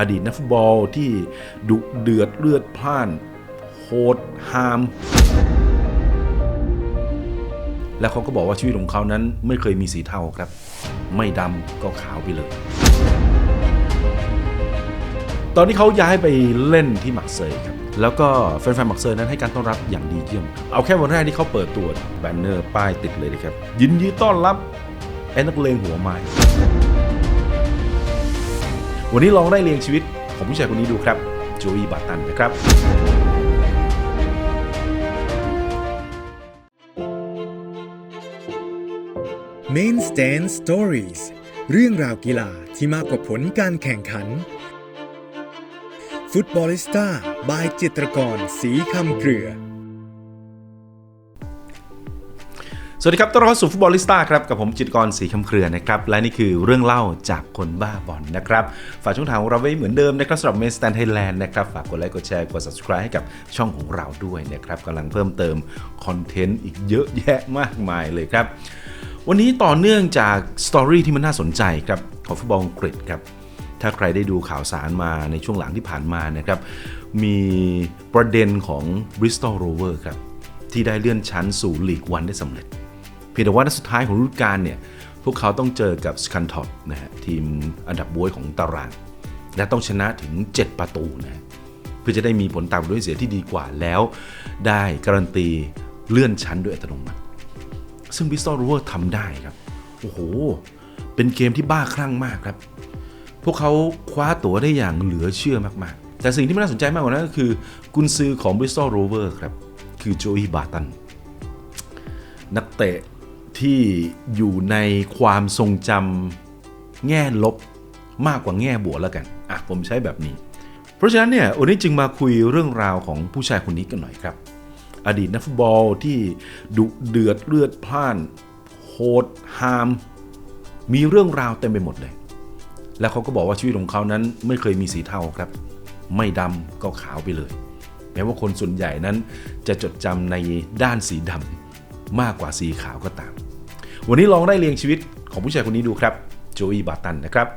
อดีตนักฟุตบอลที่ดุเดือดเลือดพล่านโหดหาม และเขาก็บอกว่าชีวิตของเขานั้นไม่เคยมีสีเทาครับ ไม่ดำก็ขาวไปเลย ตอนที่เขาย้ายไปเล่นที่มักเซยครับแล้วก็แฟนๆมักเซยนั้นให้การต้อนรับอย่างดีเยี่ยม เอาแค่วันแรกที่เขาเปิดตัวแบนเนอร์ป้ายติดเลยนะครับ ยินดีต้อนรับ ไอ้นักเลงหัวไม้ วันนี้ลองได้เรียงชีวิตของผู้ชายคนนี้ดูครับโจอีบาตันนะครับ Main Stand Stories เรื่องราวกีฬาที่มากกว่าผลการแข่งขัน ฟุตบอลิสต้าบายจิตรกร สีคำเกลือ สวัสดีครับต้อนรับสู่ฟุตบอลลิสต้าครับ กับผมจิตกรศรีคำเครือนะครับ และนี่คือเรื่องเล่าจากคนบ้าบอลนะครับ ฝากช่องทางของเราไว้เหมือนเดิมนะครับสำหรับเมสแตนไทยแลนด์นะครับ ฝากกดไลค์กดแชร์กด subscribe ให้กับช่องของเราด้วยนะครับกำลังเพิ่มเติมคอนเทนต์อีกเยอะแยะมากมายเลยครับ วันนี้ต่อเนื่องจากสตอรี่ที่มันน่าสนใจครับของฟุตบอลอังกฤษครับถ้าใครได้ดูข่าวสารมาในช่วงหลังที่ผ่านมานะครับมีประเด็นของ Bristol Rover ครับที่ได้เลื่อนชั้นสู่ลีกวันได้สำเร็จ พียงแต่ว่านัดสุดท้ายของฤดูกาลเนี่ยพวกเขาต้องเจอกับสคันท็อตนะฮะทีมอันดับบวยของตาราง และต้องชนะถึง 7 ประตูนะเพื่อจะได้มีผลตามด้วยเสียที่ดีกว่าแล้ว ได้การันตีเลื่อนชั้นด้วยอัตโนมัติ ซึ่งบิสตอล r ูเวอร์ทำได้ครับ โอ้โห เป็นเกมที่บ้าคลั่งมากครับ พวกเขาคว้าตั๋วได้อย่างเหลือเชื่อมากๆ แต่สิ่งที่มันน่าสนใจมากกว่านั้นก็คือกุนซือของ Bristol Rover ครับ คือโจอีบาตันนักเตะ ที่อยู่ในความทรงจำแง่ลบมากกว่าแง่บวกแล้วกันอะผมใช้แบบนี้ เพราะฉะนั้นเนี่ยวันนี้จึงมาคุยเรื่องราวของผู้ชายคนนี้กันหน่อยครับ อดีตนักฟุตบอลที่ดุเดือดเลือดพล่านโหดหาม มีเรื่องราวเต็มไปหมดเลย แล้วเขาก็บอกว่าชีวิตของเขานั้นไม่เคยมีสีเทาครับ ไม่ดำก็ขาวไปเลยแม้ว่าคนส่วนใหญ่นั้นจะจดจำในด้านสีดำมากกว่าสีขาวก็ตาม วันนี้ลองได้เรียงชีวิตของผู้ชายคนนี้ดูครับโจอีบาตันนะครับ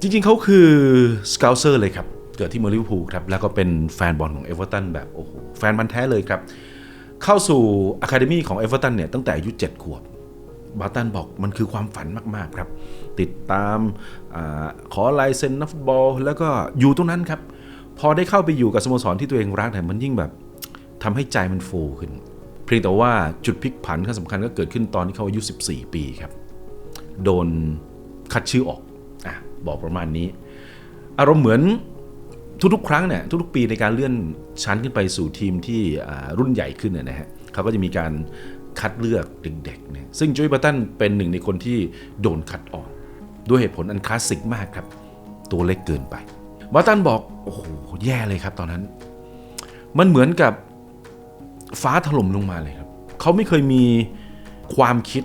จริงๆเขาคือสเกลเซอร์เลยครับ เกิดที่เมืองลิเวอร์พูลครับแล้วก็เป็นแฟนบอลของเอเวอร์ตันแบบโอ้โหแฟนมันแท้เลยครับ เข้าสู่อะคาเดมีของเอเวอร์ตันเนี่ยตั้งแต่อายุ7ขวบบาตันบอกมันคือความฝันมากๆครับ ติดตามอาขอลายเซ็นนักฟุตบอล แล้วก็อยู่ตรงนั้นครับ พอได้เข้าไปอยู่กับสโมสรที่ตัวเองรักเนี่ยมันยิ่งแบบทำให้ใจมันฟูขึ้น เพียงแต่ว่าจุดพลิกผันขั้นสำคัญก็เกิดขึ้นตอนที่เขาอายุ 14 ปีครับ โดนคัดชื่อออกอะบอกประมาณนี้ อารมณ์เหมือนทุกๆ ครั้งเนี่ยทุกๆ ปีในการเลื่อนชั้นขึ้นไปสู่ทีมที่รุ่นใหญ่ขึ้นเนี่ยนะฮะเขาก็จะมีการคัดเลือกเด็กๆเนี่ยซึ่งโจยบัตตันเป็นหนึ่งในคนที่โดนคัดออก ด้วยเหตุผลอันคลาสสิกมากครับ ตัวเล็กเกินไปบัตตันบอก โอ้โห แย่เลยครับตอนนั้น มันเหมือนกับ ฟ้าถล่มลงมาเลยครับ เขาไม่เคยมีความคิด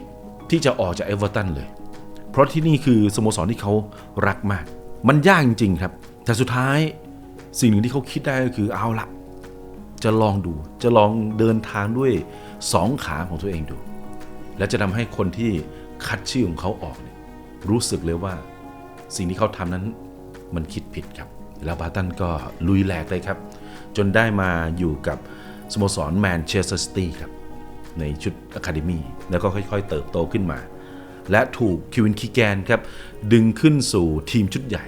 ที่จะออกจากเอเวอร์ตันเลย เพราะที่นี่คือสโมสรที่เขารักมาก มันยากจริง ๆ ครับ แต่สุดท้ายสิ่งหนึ่งที่เขาคิดได้ก็คือเอาละจะลองดู จะลองเดินทางด้วยสองขาของตัวเองดู และจะทำให้คนที่คัดชื่อของเขาออกเนี่ยรู้สึกเลยว่า สิ่งที่เขาทำนั้นมันคิดผิดครับ แล้วบาตันก็ลุยแหลกเลยครับ จนได้มาอยู่กับ สโมสรแมนเชสเตอร์ซิตี้ครับ ในชุดอะคาเดมีแล้วก็ค่อยๆ เติบโตขึ้นมา และถูกคิวินคีแกนครับ ดึงขึ้นสู่ทีมชุดใหญ่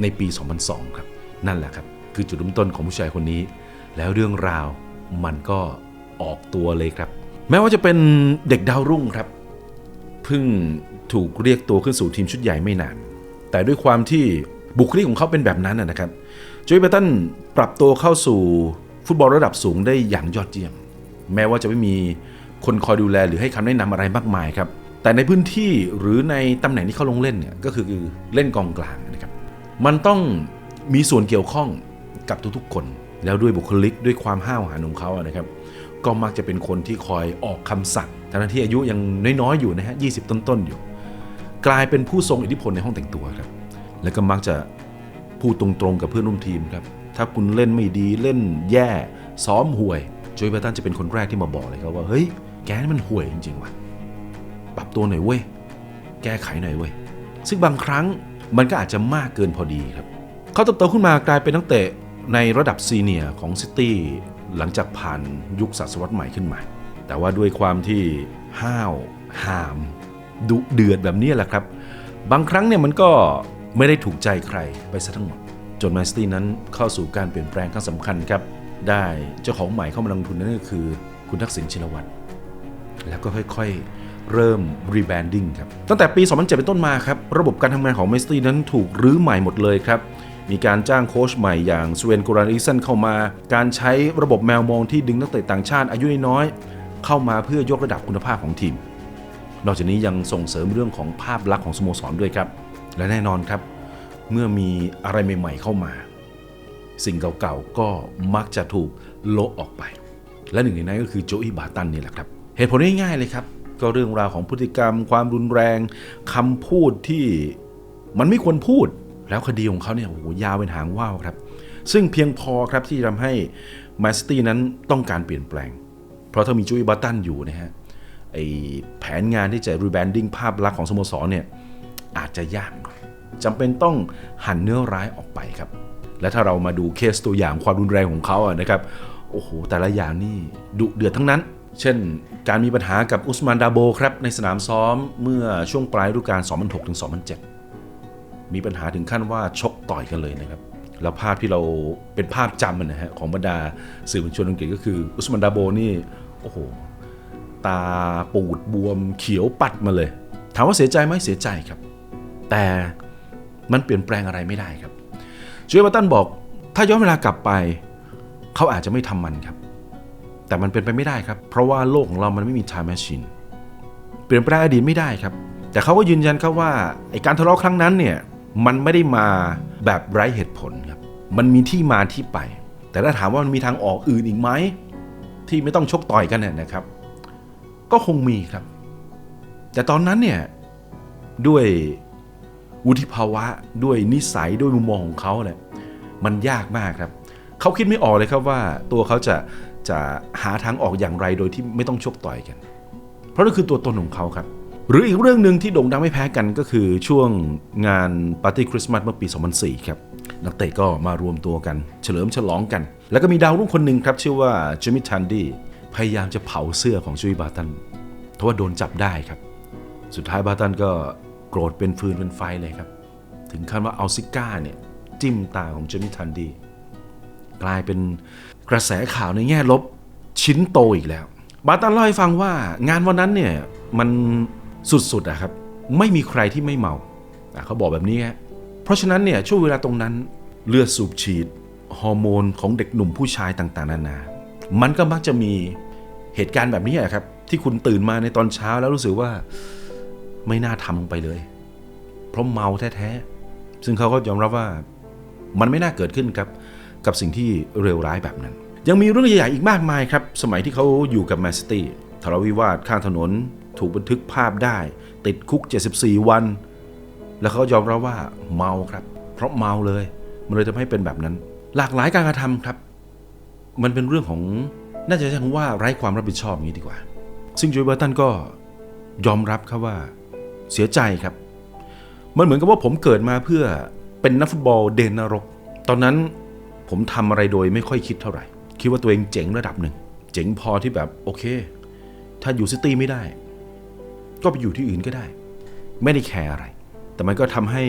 ในปี 2002 ครับ นั่นแหละครับ คือจุดเริ่มต้นของผู้ชายคนนี้ แล้วเรื่องราวมันก็ออกตัวเลยครับ แม้ว่าจะเป็นเด็กดาวรุ่งครับเพิ่งถูกเรียกตัวขึ้นสู่ทีมชุดใหญ่ไม่นาน แต่ด้วยความที่บุคลิกของเขาเป็นแบบนั้นนะครับโจยเบตันปรับตัวเข้าสู่ ฟุตบอลระดับสูงได้อย่างยอดเยี่ยม แม้ว่าจะไม่มีคนคอยดูแลหรือให้คำแนะนำอะไรมากมายครับ แต่ในพื้นที่หรือในตำแหน่งที่เขาลงเล่นเนี่ยก็คือเล่นกองกลางนะครับ มันต้องมีส่วนเกี่ยวข้องกับทุกๆ คน แล้วด้วยบุคลิกด้วยความห้าวหาญของเขาอะนะครับ ก็มักจะเป็นคนที่คอยออกคำสั่งทั้งที่อายุยังน้อยๆอยู่นะฮะ20ต้นๆอยู่ กลายเป็นผู้ทรงอิทธิพลในห้องแต่งตัวครับ แล้วก็มักจะพูดตรงๆกับเพื่อนร่วมทีมครับ ถ้าคุณเล่นไม่ดีเล่นแย่ซ้อมห่วยโจยเบตันจะเป็นคนแรกที่มาบอกเลยครับว่าเฮ้ยแกนี่มันห่วยจริงๆว่ะปรับตัวหน่อยเว้ยแก้ไขหน่อยเว้ยซึ่งบางครั้งมันก็อาจจะมากเกินพอดีครับเขาเติบโตขึ้นมากลายเป็นนักเตะในระดับซีเนียร์ของซิตี้หลังจากผ่านยุคศตวรรษใหม่ขึ้นมา แต่ว่าด้วยความที่ห้าวหามดุเดือดแบบนี้แหละครับ บางครั้งเนี่ยมันก็ไม่ได้ถูกใจใครไปซะทั้งหมด จนแมนซิตี้นั้นเข้าสู่การเปลี่ยนแปลงครั้งสำคัญครับ ได้เจ้าของใหม่เข้ามาลงทุนนั่นก็คือ คุณทักษิณชินวัตรแล้วก็ค่อยๆ เริ่มรีแบรนดิ้งครับ ตั้งแต่ปี 2007 เป็นต้นมาครับ ระบบการทำงานของเมสตี้นั้นถูกรื้อใหม่หมดเลยครับมีการจ้างโค้ชใหม่อย่างสเวนกรานอิสันเข้ามา การใช้ระบบแมวมองที่ดึงนักเตะต่างชาติอายุน้อยๆเข้ามาเพื่อยกระดับคุณภาพของทีม นอกจากนี้ยังส่งเสริมเรื่องของภาพลักษณ์ของสโมสรด้วยครับ และแน่นอนครับ เมื่อมีอะไรใหม่ๆเข้ามา สิ่งเก่าๆก็มักจะถูกโละออกไป และหนึ่งในนั้นก็คือโจอีบาตันนี่แหละครับ เหตุผลง่ายๆเลยครับ ก็เรื่องราวของพฤติกรรม ความรุนแรงคำพูดที่มันไม่ควรพูดแล้วคดีของเขาเนี่ยโอ้โหยาวเป็นหางว่าวครับ ซึ่งเพียงพอครับที่ทำให้มนซิตี้นั้นต้องการเปลี่ยนแปลง เพราะถ้ามีโจอีบาตันอยู่นะฮะไอแผนงานที่จะรีแบรนดิ้งภาพลักษณ์ของสโมสรเนี่ยอาจจะยากหน่อย จำเป็นต้องหันเนื้อร้ายออกไปครับ และถ้าเรามาดูเคสตัวอย่างความรุนแรงของเขาอะนะครับโอ้โหแต่ละอย่างนี่ดุเดือดทั้งนั้น เช่น การมีปัญหากับอุสมานดาโบครับในสนามซ้อมเมื่อช่วงปลายฤดูกาล2006ถึง2007 มีปัญหาถึงขั้นว่าชกต่อยกันเลยนะครับแล้วภาพที่เราเป็นภาพจำนะฮะของบรรดาสื่อมวลชนอังกฤษก็คืออุสมานดาโบนี่โอ้โหตาปูดบวมเขียวปัดมาเลย ถามว่าเสียใจไหมเสียใจครับ แต่ มันเปลี่ยนแปลงอะไรไม่ได้ครับจูเอเวอร์ตันบอก ถ้าย้อนเวลากลับไป เขาอาจจะไม่ทำมันครับ แต่มันเป็นไปไม่ได้ครับ เพราะว่าโลกของเรามันไม่มี time machine เปลี่ยนแปลงอดีตไม่ได้ครับ แต่เขาก็ยืนยันครับว่าไอการทะเลาะครั้งนั้นเนี่ยมันไม่ได้มาแบบไร้เหตุผลครับ มันมีที่มาที่ไป แต่ถ้าถามว่ามันมีทางออกอื่นอีกไหมที่ไม่ต้องชกต่อยกันเนี่ยนะครับ ก็คงมีครับ แต่ตอนนั้นเนี่ยด้วย วุฒิภาวะด้วยนิสัยด้วยมุมมองของเขาเนี่ยมันยากมากครับเขาคิดไม่ออกเลยครับว่าตัวเขาจะจะหาทางออกอย่างไรโดยที่ไม่ต้องชกต่อยกัน เพราะนั่นคือตัวตนของเขาครับ หรืออีกเรื่องหนึ่งที่โด่งดังไม่แพ้กันก็คือช่วงงานปาร์ตี้คริสต์มาสเมื่อปี 2004 ครับ นักเตะก็มารวมตัวกัน เฉลิมฉลองกัน แล้วก็มีดาวรุ่งคนหนึ่งครับ ชื่อว่าจิมมี่ทันดี้พยายามจะเผาเสื้อของจุยบาตันเพราะว่าโดนจับได้ครับ สุดท้ายบาตันก็ โกรธเป็นฟืนเป็นไฟเลยครับ ถึงขั้นว่าเอาซิก้าเนี่ย จิ้มตาของเจมมี่ทันดีกลายเป็นกระแสข่าวในแง่ลบชิ้นโตอีกแล้ว บาตันเล่าให้ฟังว่างานวันนั้นเนี่ยมันสุดๆอะครับ ไม่มีใครที่ไม่เมาเขาบอกแบบนี้ฮะเพราะฉะนั้นเนี่ยช่วงเวลาตรงนั้นเลือดสูบฉีดฮอร์โมนของเด็กหนุ่มผู้ชายต่างๆนานา มันก็มักจะมีเหตุการณ์แบบนี้อะครับ ที่คุณตื่นมาในตอนเช้าแล้วรู้สึกว่า ไม่น่าทำลงไปเลย เพราะเมาแท้ๆ ซึ่งเขาก็ยอมรับว่ามันไม่น่าเกิดขึ้นครับ กับสิ่งที่เลวร้ายแบบนั้น ยังมีเรื่องใหญ่ๆอีกมากมายครับ สมัยที่เขาอยู่กับแมนซิตี้ทะเลาวิวาทข้างถนนถูกบันทึกภาพได้ ติดคุก 74 วัน แล้วเขายอมรับว่าเมาครับ เพราะเมาเลยมันเลยทำให้เป็นแบบนั้น หลากหลายการกระทำครับ มันเป็นเรื่องของน่าจะใช้คำว่าไร้ความรับผิดชอบนี้ดีกว่า ซึ่งโจยเบอร์ตันก็ยอมรับครับว่า เสียใจครับ มันเหมือนกับว่าผมเกิดมาเพื่อเป็นนักฟุตบอลเดนนรก ตอนนั้นผมทำอะไรโดยไม่ค่อยคิดเท่าไหร่ คิดว่าตัวเองเจ๋งระดับหนึ่ง เจ๋งพอที่แบบโอเค ถ้าอยู่ซิตี้ไม่ได้ ก็ไปอยู่ที่อื่นก็ได้ ไม่ได้แคร์อะไร แต่มันก็ทำให้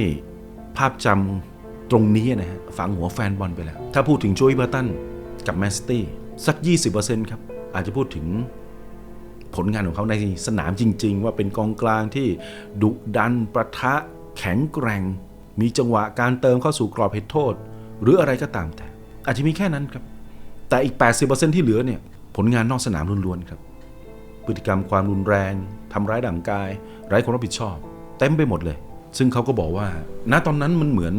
ภาพจำตรงนี้นะฮะฝังหัวแฟนบอลไปแล้ว ถ้าพูดถึงโจยเบอร์ตันกับแมนซิตี้สัก 20%ครับ อาจจะพูดถึง ผลงานของเขาในสนามจริง ๆ ว่าเป็นกองกลางที่ดุดันประทะแข็งแกร่ง มีจังหวะการเติมเข้าสู่กรอบเหตุโทษ หรืออะไรก็ตามแต่ อาจจะมีแค่นั้นครับ แต่อีก 80%ที่เหลือเนี่ยผลงานนอกสนามล้วนๆครับ พฤติกรรมความรุนแรงทำร้ายร่างกาย ไร้ความรับผิดชอบ เต็มไปหมดเลย ซึ่งเขาก็บอกว่า ณตอนนั้นมันเหมือน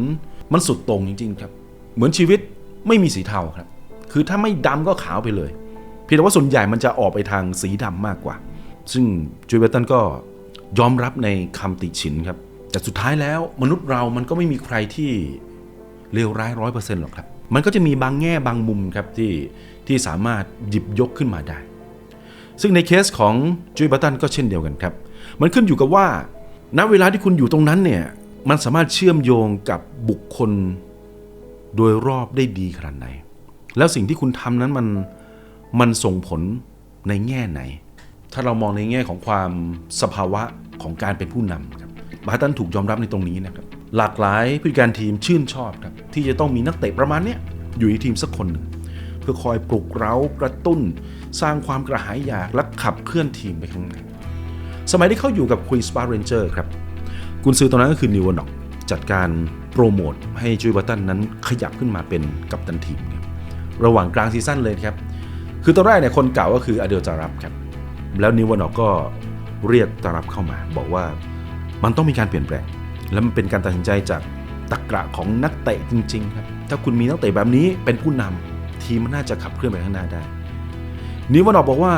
มันสุดต่งจริง ๆ ครับ เหมือนชีวิตไม่มีสีเทาครับ คือถ้าไม่ดำก็ขาวไปเลย เพียงแต่ว่าส่วนใหญ่มันจะออกไปทางสีดำมากกว่า ซึ่งจูเวตันก็ยอมรับในคำติฉินครับ แต่สุดท้ายแล้วมนุษย์เรามันก็ไม่มีใครที่เลวร้ายร้อยเปอร์เซ็นต์หรอกครับ มันก็จะมีบางแง่บางมุมครับที่ที่สามารถหยิบยกขึ้นมาได้ ซึ่งในเคสของจูเวตันก็เช่นเดียวกันครับ มันขึ้นอยู่กับว่า ณเวลาที่คุณอยู่ตรงนั้นเนี่ยมันสามารถเชื่อมโยงกับบุคคลโดยรอบได้ดีขนาดไหน แล้วสิ่งที่คุณทำนั้นมัน มันส่งผลในแง่ไหน ถ้าเรามองในแง่ของความสภาวะของการเป็นผู้นำครับบาตันถูกยอมรับในตรงนี้นะครับ หลากหลายผู้การทีมชื่นชอบครับ ที่จะต้องมีนักเตะประมาณนี้อยู่ในทีมสักคนหนึ่งเพื่อคอยปลุกเร้ากระตุ้น สร้างความกระหายอยากและขับเคลื่อนทีมไปข้างหน้าสมัยที่เขาอยู่กับควีนสปาร์เรนเจอร์ครับกุนซือตอนนั้นก็คือนิวน็อกจัดการโปรโมทให้จูบัตตันนั้นขยับขึ้นมาเป็นกัปตันทีมครับระหว่างกลางซีซั่นเลยครับ คือตอนแรกเนี่ยคนเก่าก็คืออเดลจารับครับ แล้วนิวน็อกก็เรียกตารับเข้ามา บอกว่ามันต้องมีการเปลี่ยนแปลง และมันเป็นการตัดสินใจจากตะกระของนักเตะจริงๆครับถ้าคุณมีนักเตะแบบนี้เป็นผู้นำทีมมันน่าจะขับเคลื่อนไปข้างหน้าได้ นิวานอกบอกว่า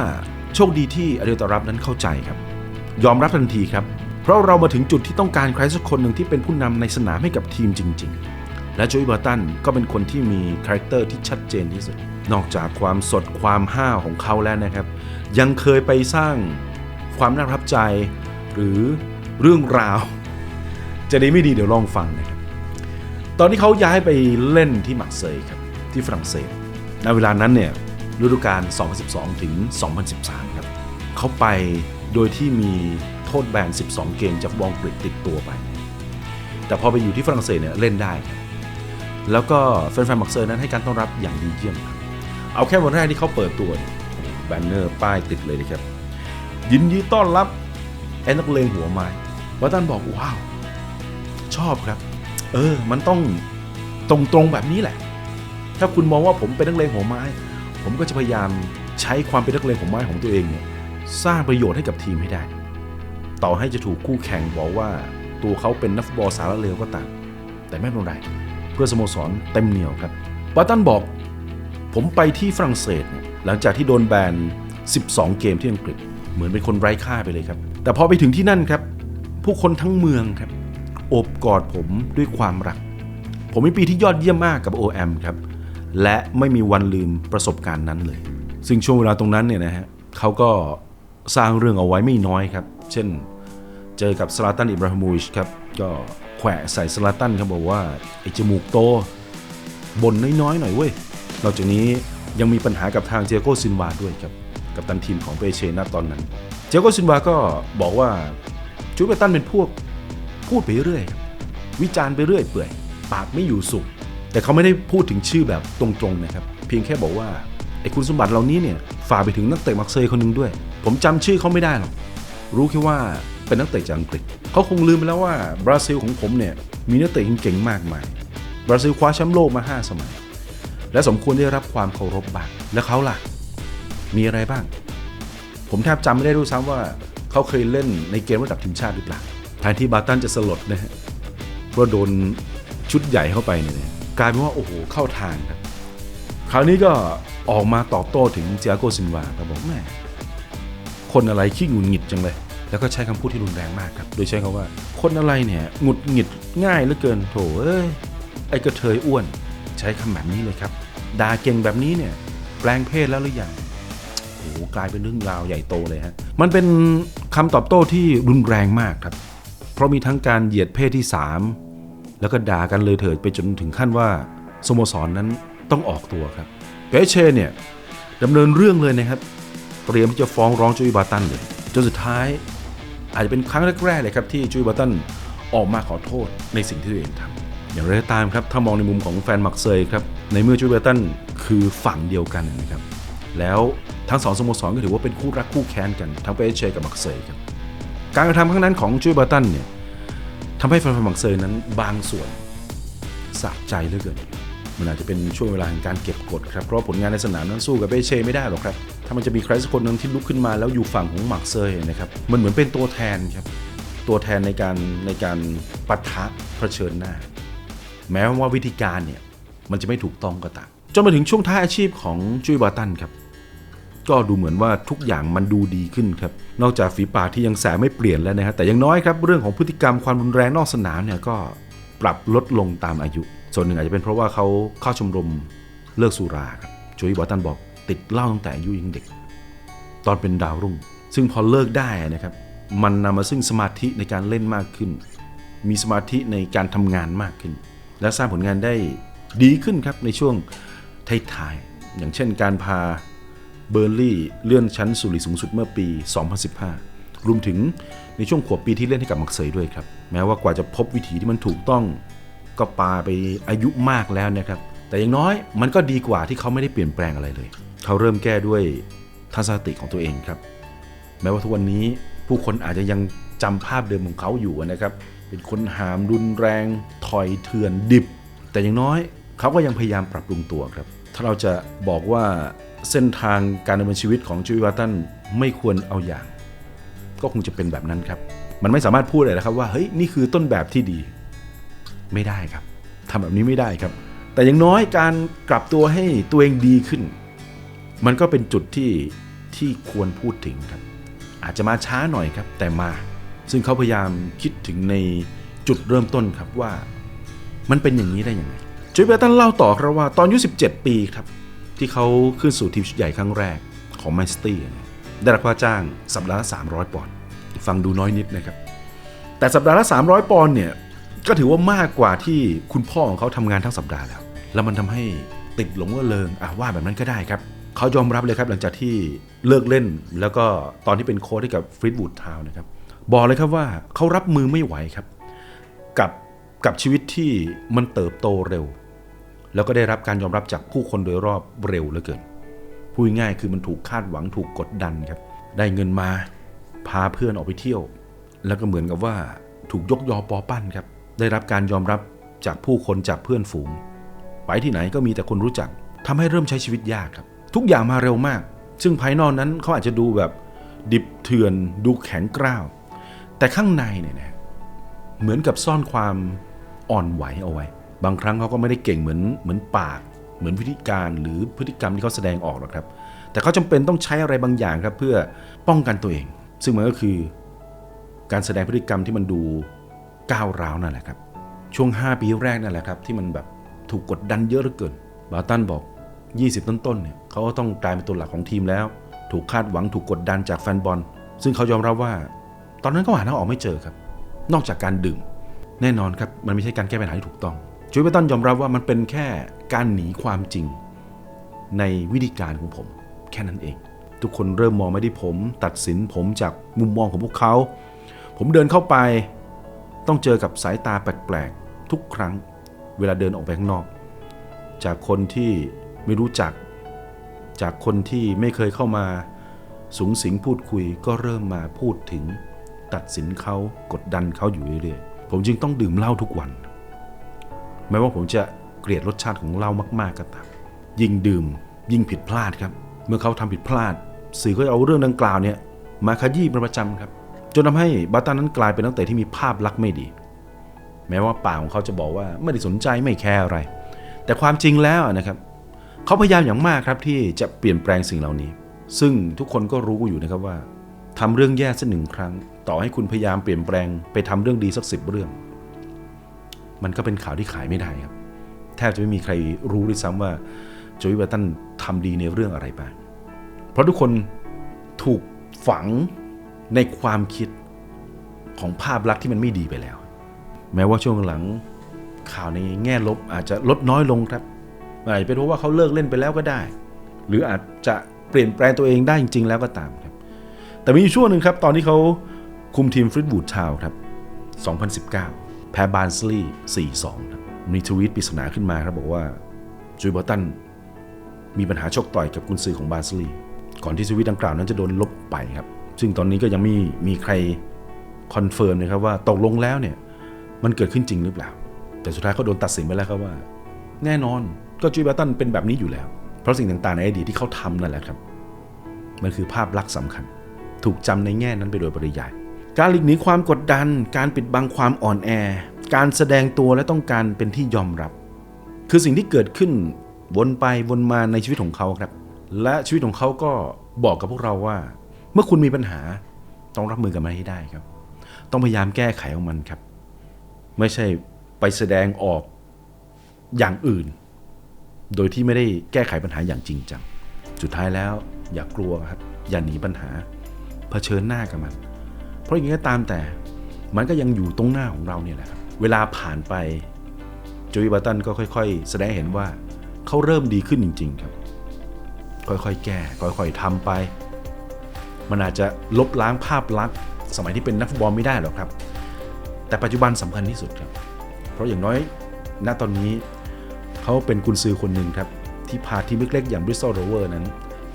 โชคดีที่อเดลตารับนั้นเข้าใจครับ ยอมรับทันทีครับ เพราะเรามาถึงจุดที่ต้องการใครสักคนหนึ่งที่เป็นผู้นำในสนามให้กับทีมจริง ๆ และโจยเบอร์ตันก็เป็นคนที่มีคาแรคเตอร์ที่ชัดเจนที่สุด นอกจากความสดความห้าวของเขาแล้วนะครับ ยังเคยไปสร้างความน่าประทับใจ หรือเรื่องราว จะดีไม่ดีเดี๋ยวลองฟังนะครับ ตอนที่เขาย้ายไปเล่นที่มักเซย์ครับที่ฝรั่งเศสในเวลานั้นเนี่ยฤดูกาล 2012 ถึง 2013 ครับเขาไปโดยที่มีโทษแบน 12 เกมจากบองกฤษติดตัวไป แต่พอไปอยู่ที่ฝรั่งเศสเนี่ยเล่นได้ครับ แล้วก็แฟนๆมักเซอร์นั้นให้การต้อนรับอย่างดีเยี่ยม เอาแค่วันแรกที่เขาเปิดตัวเนี่ยแบนเนอร์ป้ายติดเลยนะครับ ยินดีต้อนรับไอ้นักเลงหัวไม้วัตันบอกว้าว ชอบครับ เออ มันต้องตรงๆแบบนี้แหละ ถ้าคุณมองว่าผมเป็นนักเลงหัวไม้ ผมก็จะพยายามใช้ความเป็นนักเลงหัวไม้ของตัวเองเนี่ยสร้างประโยชน์ให้กับทีมให้ได้ ต่อให้จะถูกคู่แข่งบอกว่าตัวเขาเป็นนักฟุตบอลสารเลวก็ตาม แต่ไม่เป็นไร พื่อสโมสรเต็มเหนียวครับวัตตันบอก ผมไปที่ฝรั่งเศส หลังจากที่โดนแบน 12 เกมที่อังกฤษ เหมือนเป็นคนไร้ค่าไปเลยครับ แต่พอไปถึงที่นั่นครับ ผู้คนทั้งเมืองครับโอบกอดผมด้วยความรัก ผมมีปีที่ยอดเยี่ยมมากกับ OM ครับ และไม่มีวันลืมประสบการณ์นั้นเลย ซึ่งช่วงเวลาตรงนั้นเนี่ยนะฮะเขาก็สร้างเรื่องเอาไว้ไม่น้อยครับ เช่น เจอกับสลาตันอิบราฮิมวิชครับ ก็แขวะใส่สลาตันครับบอกว่าไอ้จมูกโตบ่นน้อยๆหน่อยเว้ย นอกจากนี้ยังมีปัญหากับทางเจโกซินวาด้วยครับ กับตันทีมของเปเชนะตอนนั้น เจโกซินวาก็บอกว่าจูเปตันเป็นพวกพูดไปเรื่อย วิจารณ์ไปเรื่อยเปื่อย ปากไม่อยู่สุข แต่เขาไม่ได้พูดถึงชื่อแบบตรงๆนะครับ เพียงแค่บอกว่าไอ้คุณสมบัติเหล่านี้เนี่ยฝากไปถึงนักเตะมักเซย์คนหนึ่งด้วย ผมจำชื่อเขาไม่ได้หรอก รู้แค่ว่า เป็นนักเตะจากอังกฤษ เขาคงลืมไปแล้วว่าบราซิลของผมเนี่ยมีนักเตะเก่งๆมากมาย บราซิลคว้าแชมป์โลกมา 5 สมัย และสมควรได้รับความเคารพบ้าง แล้วเขาล่ะ มีอะไรบ้าง ผมแทบจำไม่ได้ด้วยซ้ำว่าเขาเคยเล่นในเกมระดับทีมชาติหรือเปล่าแทนที่บาร์ตันจะสลดนะฮะเพราะโดนชุดใหญ่เข้าไปเนี่ยกลายเป็นว่าโอ้โหเข้าทางครับคราวนี้ก็ออกมาตอบโต้ถึงเจียโกซินวาครับบอกแม่คนอะไรขี้หงุดหงิดจังเลย แล้วก็ใช้คำพูดที่รุนแรงมากครับ โดยใช้คำว่า คนอะไรเนี่ยหงุดหงิดง่ายเหลือเกินโถเอ้ยไอ้กระเทยอ้วน ใช้คำแบบนี้เลยครับด่าเก่งแบบนี้เนี่ยแปลงเพศแล้วหรือยังโอ้กลายเป็นเรื่องราวใหญ่โตเลยฮะมันเป็นคำตอบโต้ที่รุนแรงมากครับ เพราะมีทั้งการเหยียดเพศที่ 3 แล้วก็ด่ากันเลยเถิดไปจนถึงขั้นว่าสโมสรนนั้นต้องออกตัวครับเปเช่เนี่ยดำเนินเรื่องเลยนะครับ เตรียมที่จะฟ้องร้องจุยบาตันเลยจนสุดท้าย อาจจะเป็นครั้งแรกๆเลยครับที่จุยบาตันออกมาขอโทษในสิ่งที่ตัวเองทำอย่างไรก็ตามครับถ้ามองในมุมของแฟนมักเซยครับในเมื่อจุยบาตันคือฝั่งเดียวกันนะครับแล้วทั้งสองสโมสรก็ถือว่าเป็นคู่รักคู่แค้นกันทั้งเปเชกับมักเซยครับการกระทำครั้งนั้นของจุยบาตันเนี่ยทำให้แฟนๆมักเซยนั้นบางส่วนสะใจเหลือเกิน มันอาจจะเป็นช่วงเวลาแห่งการเก็บกดครับ เพราะผลงานในสนามนั้นสู้กับเปเช่ไม่ได้หรอกครับ ถ้ามันจะมีใครสักคนหนึ่งที่ลุกขึ้นมาแล้วอยู่ฝั่งของมักเซยนะครับ มันเหมือนเป็นตัวแทนครับ ตัวแทนในการในการปะทะเผชิญหน้า แม้ว่าวิธีการเนี่ยมันจะไม่ถูกต้องก็ตาม จนมาถึงช่วงท้ายอาชีพของจุยบาตันครับ ก็ดูเหมือนว่าทุกอย่างมันดูดีขึ้นครับ นอกจากฝีปากที่ยังแสไม่เปลี่ยนแล้วนะครับ แต่อยังน้อยครับเรื่องของพฤติกรรมความรุนแรงนอกสนามเนี่ยก็ ปรับลดลงตามอายุ ส่วนหนึ่งอาจจะเป็นเพราะว่าเขาเข้าชมรมเลิกสุราครับโจยบอตันบอกติดเหล้าตั้งแต่อายุยังเด็ก ตอนเป็นดาวรุ่ง ซึ่งพอเลิกได้นะครับ มันนำมาซึ่งสมาธิในการเล่นมากขึ้น มีสมาธิในการทำงานมากขึ้น และสร้างผลงานได้ดีขึ้นครับในช่วงท้ายๆอย่างเช่นการพาเบอร์ลี่เลื่อนชั้นสู่ลีกสูงสุดเมื่อปี 2015 รวมถึง ในช่วงขวบปีที่เล่นให้กับมักเซยด้วยครับ แม้ว่ากว่าจะพบวิธีที่มันถูกต้องก็ปาไปอายุมากแล้วนะครับ แต่อย่างน้อยมันก็ดีกว่าที่เขาไม่ได้เปลี่ยนแปลงอะไรเลย เขาเริ่มแก้ด้วยทัศนคติของตัวเองครับ แม้ว่าทุกวันนี้ผู้คนอาจจะยังจำภาพเดิมของเขาอยู่นะครับ เป็นคนหามรุนแรง ถอยเถื่อนดิบ แต่อย่างน้อยเขาก็ยังพยายามปรับปรุงตัวครับ ถ้าเราจะบอกว่าเส้นทางการดำเนินชีวิตของจูวิวัตันไม่ควรเอาอย่าง ก็คงจะเป็นแบบนั้นครับ มันไม่สามารถพูดเลยนะครับว่าเฮ้ยนี่คือต้นแบบที่ดี ไม่ได้ครับทำแบบนี้ไม่ได้ครับ แต่อย่างน้อยการกลับตัวให้ตัวเองดีขึ้น มันก็เป็นจุดที่ที่ควรพูดถึงครับ อาจจะมาช้าหน่อยครับ แต่มา ซึ่งเขาพยายามคิดถึงในจุดเริ่มต้นครับว่า มันเป็นอย่างนี้ได้ยังไงจอยเบตันเล่าต่อครับว่าตอนอายุ17 ปีครับ ที่เขาขึ้นสู่ทีมชุดใหญ่ครั้งแรกของแมนซิตี้เนี่ย ได้รับค่าจ้างสัปดาห์ละ300 ปอนด์ฟังดูน้อยนิดนะครับ แต่สัปดาห์ละ 300 ปอนด์เนี่ยก็ถือว่ามากกว่าที่คุณพ่อของเขาทำงานทั้งสัปดาห์แล้ว แล้วมันทำให้ติดหลงระเริงอะว่าแบบนั้นก็ได้ครับเขายอมรับเลยครับหลังจากที่เลิกเล่น แล้วก็ตอนที่เป็นโค้ชให้กับฟรีดวูดทาวนะครับบอกเลยครับว่าเขารับมือไม่ไหวครับ กับกับชีวิตที่มันเติบโตเร็ว แล้วก็ได้รับการยอมรับจากผู้คนโดยรอบเร็วเหลือเกิน พูดง่ายคือมันถูกคาดหวังถูกกดดันครับ ได้เงินมาพาเพื่อนออกไปเที่ยว แล้วก็เหมือนกับว่าถูกยกยอปอปั้นครับ ได้รับการยอมรับจากผู้คนจากเพื่อนฝูง ไปที่ไหนก็มีแต่คนรู้จักทำให้เริ่มใช้ชีวิตยากครับ ทุกอย่างมาเร็วมาก ซึ่งภายนอกนั้นเขาอาจจะดูแบบดิบเถื่อนดูแข็งกร้าว แต่ข้างในเนี่ยนะเหมือนกับซ่อนความอ่อนไหวเอาไว้ บางครั้งเขาก็ไม่ได้เก่งเหมือนเหมือนปาก เหมือนวิธีการหรือพฤติกรรมที่เขาแสดงออกหรอกครับ แต่เขาจำเป็นต้องใช้อะไรบางอย่างครับเพื่อป้องกันตัวเอง ซึ่งมันก็คือ การแสดงพฤติกรรมที่มันดูก้าวร้าวนั่นแหละครับ ช่วง 5 ปีแรกนั่นแหละครับ ที่มันแบบถูกกดดันเยอะเหลือเกินบาตันบอก 20 ต้นๆเนี่ยเขาก็ต้องกลายเป็นตัวหลักของทีมแล้ว ถูกคาดหวังถูกกดดันจากแฟนบอล ซึ่งเขายอมรับว่า ตอนนั้นก็หาทางออกไม่เจอครับ นอกจากการดื่ม แน่นอนครับมันไม่ใช่การแก้ปัญหาที่ถูกต้อง จูเบตันยอมรับว่ามันเป็นแค่การหนีความจริง ในวิธีการของผม แค่นั้นเอง ทุกคนเริ่มมองไม่ที่ผม ตัดสินผมจากมุมมองของพวกเขา ผมเดินเข้าไป ต้องเจอกับสายตาแปลกๆ ทุกครั้งเวลาเดินออกไปข้างนอก จากคนที่ไม่รู้จัก จากคนที่ไม่เคยเข้ามา สูงสิงพูดคุยก็เริ่มมาพูดถึง ตัดสินเขากดดันเขาอยู่เรื่อยๆผมจึงต้องดื่มเหล้าทุกวัน แม้ว่าผมจะเกลียดรสชาติของเหล้ามาก ๆก็ตามยิ่งดื่ม ยิ่งผิดพลาดครับ เมื่อเขาทำผิดพลาด สื่อก็เอาเรื่องดังกล่าวเนี่ยมาขยี้เป็นประจำครับ จนทำให้บาตันนั้นกลายเป็นนักเตะที่มีภาพลักษณ์ไม่ดี แม้ว่าปากของเขาจะบอกว่าไม่ได้สนใจไม่แคร์อะไร แต่ความจริงแล้วนะครับเขาพยายามอย่างมากครับที่จะเปลี่ยนแปลงสิ่งเหล่านี้ ซึ่งทุกคนก็รู้อยู่นะครับว่าทำเรื่องแย่สักหนึ่งครั้ง ต่อให้คุณพยายามเปลี่ยนแปลงไปทำเรื่องดีสักสิบเรื่อง มันก็เป็นข่าวที่ขายไม่ได้ครับ แทบจะไม่มีใครรู้ด้วยซ้ำว่าโจวิวัตันทำดีในเรื่องอะไรบ้างเพราะทุกคนถูกฝังในความคิดของภาพลักษณ์ที่มันไม่ดีไปแล้ว แม้ว่าช่วงหลังข่าวในแง่ลบอาจจะลดน้อยลงครับอาจจะเป็นเพราะว่าเขาเลิกเล่นไปแล้วก็ได้ หรืออาจจะเปลี่ยนแปลงตัวเองได้จริง ๆ แล้วก็ตามครับ แต่มีช่วงหนึ่งครับ ตอนที่เขาคุมทีมฟริตบูดทาวครับ 2019 พ้บาร์นสลีย์4-2 มีทวีตปริศนาขึ้นมาครับบอกว่าจูบอตันมีปัญหาชกต่อยกับกุนซือของบาร์นสลีย์ก่อนที่ทวีตดังกล่าวนั้นจะโดนลบไปครับ ซึ่งตอนนี้ก็ยังไม่มีใครคอนเฟิร์มนะครับว่าตกลงแล้วเนี่ยมันเกิดขึ้นจริงหรือเปล่า แต่สุดท้ายเขาโดนตัดสินไปแล้วครับว่า แน่นอนก็จูบอตันเป็นแบบนี้อยู่แล้ว เพราะสิ่งต่างๆในอดีตที่เขาทำนั่นแหละครับ มันคือภาพลักษณ์สำคัญ ถูกจำในแง่นั้นไปโดยปริยาย การหลีกหนีความกดดัน การปิดบังความอ่อนแอ การแสดงตัวและต้องการเป็นที่ยอมรับ คือสิ่งที่เกิดขึ้นวนไปวนมาในชีวิตของเขาครับ และชีวิตของเขาก็บอกกับพวกเราว่า เมื่อคุณมีปัญหาต้องรับมือกับมันให้ได้ครับ ต้องพยายามแก้ไขของมันครับ ไม่ใช่ไปแสดงออกอย่างอื่น โดยที่ไม่ได้แก้ไขปัญหาอย่างจริงจัง สุดท้ายแล้วอย่ากลัวครับ อย่าหนีปัญหาเผชิญหน้ากับมัน เพราะอย่างนี้ก็ตามแต่มันก็ยังอยู่ตรงหน้าของเราเนี่ยแหละครับเวลาผ่านไปโจวีบัตตันก็ค่อยๆ แสดงเห็นว่าเขาเริ่มดีขึ้นจริง ๆ ครับ ค่อยๆ แก้ ค่อยๆทำไป มันอาจจะลบล้างภาพลักษณ์สมัยที่เป็นนักฟุตบอลไม่ได้หรอกครับ แต่ปัจจุบันสำคัญที่สุดครับ เพราะอย่างน้อยณตอนนี้เขาเป็นกุนซือคนหนึ่งครับ ที่พาทีมเล็กๆอย่างบริสตอลโรเวอร์นั้น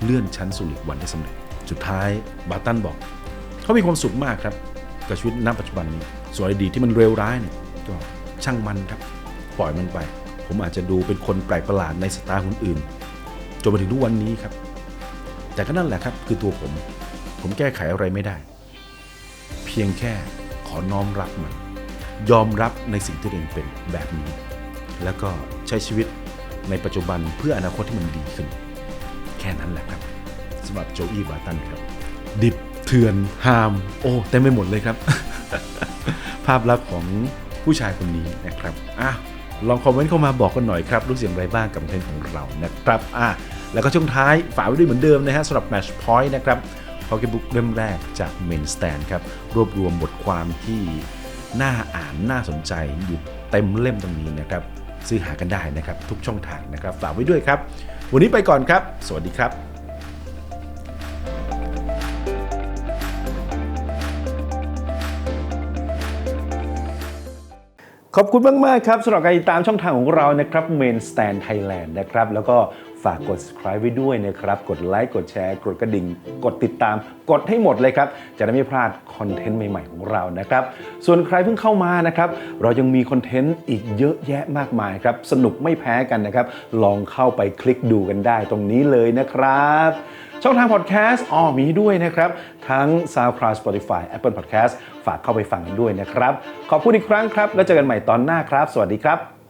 เลื่อนชั้นสู่ลีกวันได้สำเร็จ สุดท้ายบาตันบอก เขามีความสุขมากครับกับชีวิตณปัจจุบันนี้ ส่วนอดีตที่มันเร็วร้ายเนี่ยก็ช่างมันครับ ปล่อยมันไป ผมอาจจะดูเป็นคนแปลกประหลาดในสายตาคนอื่นจนมาถึงทุกวันนี้ครับ แต่ก็นั่นแหละครับ คือตัวผม ผมแก้ไขอะไรไม่ได้ เพียงแค่ขอน้อมรับมัน ยอมรับในสิ่งที่ตัวเองเป็นแบบนี้ แล้วก็ใช้ชีวิตในปัจจุบันเพื่ออนาคตที่มันดีขึ้น แค่นั้นแหละครับสำหรับโจอี้บาตันครับ ดิบ เถื่อนฮาม โอ้เต็มไปหมดเลยครับ ภาพลักษณ์ของผู้ชายคนนี้นะครับอะลองคอมเมนต์เข้ามาบอกกันหน่อยครับ รู้สึกอย่างไรบ้างกับเทนต์ของเรานะครับอะแล้วก็ช่วงท้ายฝากไว้ด้วยเหมือนเดิมนะฮะสำหรับ Match Point นะครับพอ c กบุ๊กเล่มแรกจาก Main Stand ครับ รวบรวมบทความที่น่าอ่านน่าสนใจอยู่เต็มเล่มตรงนี้นะครับ ซื้อหากันได้นะครับ ทุกช่องทางนะครับ ฝากไว้ด้วยครับ วันนี้ไปก่อนครับ สวัสดีครับ ขอบคุณมาก ๆ ครับสำหรับการติดตามช่องทางของเรานะครับ Main Stand Thailand นะครับ แล้วก็ฝากกด subscribe ไว้ด้วยนะครับ กดไลค์ กดแชร์ กดกระดิ่ง กดติดตาม กดให้หมดเลยครับ จะได้ไม่พลาดคอนเทนต์ใหม่ ๆ ของเรานะครับ ส่วนใครเพิ่งเข้ามานะครับ เรายังมีคอนเทนต์อีกเยอะแยะมากมายครับ สนุกไม่แพ้กันนะครับ ลองเข้าไปคลิกดูกันได้ตรงนี้เลยนะครับช่องทางพอดแคสต์อ๋อมีด้วยนะครับ ทั้ง SoundCloud Spotify Apple Podcast ฝากเข้าไปฟังกันด้วยนะครับ ขอบคุณอีกครั้งครับ แล้วเจอกันใหม่ตอนหน้าครับ สวัสดีครับ